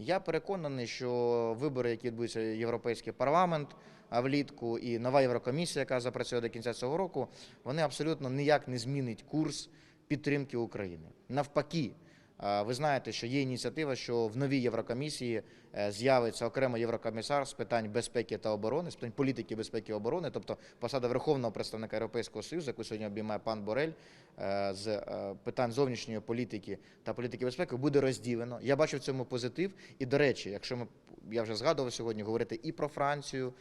Я переконаний, що вибори, які відбудуться Європейський парламент влітку, і нова Єврокомісія, яка запрацює до кінця цього року, вони абсолютно ніяк не змінить курс підтримки України. Навпаки, ви знаєте, що є ініціатива, що в новій Єврокомісії е, з'явиться окремо єврокомісар з питань безпеки та оборони, з питань політики безпеки і оборони, тобто посада верховного представника Європейського Союзу, яку сьогодні обіймає пан Борель, е, з е, питань зовнішньої політики та політики безпеки буде розділено. Я бачу в цьому позитив. І до речі, якщо ми я вже згадував сьогодні говорити і про Францію.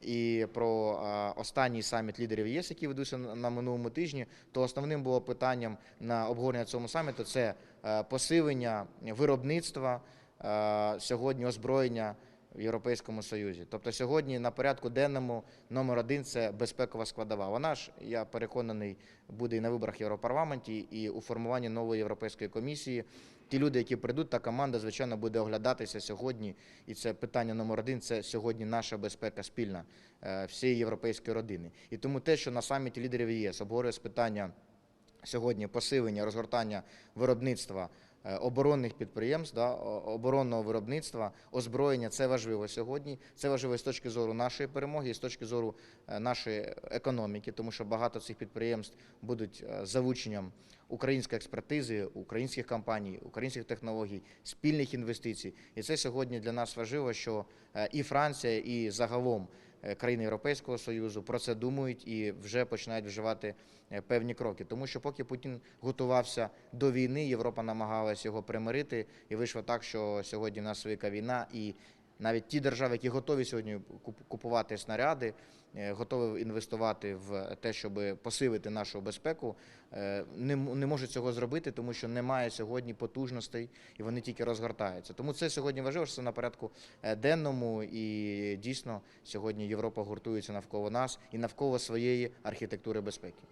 І про останній саміт лідерів ЄС, який ведуться на минулому тижні, то основним було питанням на обговорення цього саміту це е, посилення виробництва е, сьогодні озброєння в Європейському Союзі. Тобто сьогодні на порядку денному номер один це безпекова складова. Вона ж, я переконаний, буде і на виборах Європарламенті, і у формуванні нової європейської комісії. Ті люди, які прийдуть, та команда, звичайно, буде оглядатися сьогодні. І це питання номер один. Це сьогодні наша безпека спільна е, всієї європейської родини. І тому те, що на саміті лідерів ЄС обговорюється питання сьогодні посилення, розгортання виробництва оборонних підприємств, да, оборонного виробництва, озброєння це важливо сьогодні. Це важливо з точки зору нашої перемоги, з точки зору е, нашої економіки, тому що багато цих підприємств будуть е, залученням української експертизи, українських компаній, українських технологій, спільних інвестицій. І це сьогодні для нас важливо, що е, і Франція, і загалом е, країни Європейського Союзу про це думають і вже починають вживати е, певні кроки. Тому що поки Путін готувався до війни, Європа намагалась його примирити, і вийшло так, що сьогодні в нас велика війна, і навіть ті держави, які готові сьогодні куп- купувати снаряди, е, готові інвестувати в те, щоб посилити нашу безпеку, е, не, не можуть цього зробити, тому що немає сьогодні потужностей, і вони тільки розгортаються. Тому це сьогодні важливо, що це на порядку е, денному, і дійсно сьогодні Європа гуртується навколо нас і навколо своєї архітектури безпеки.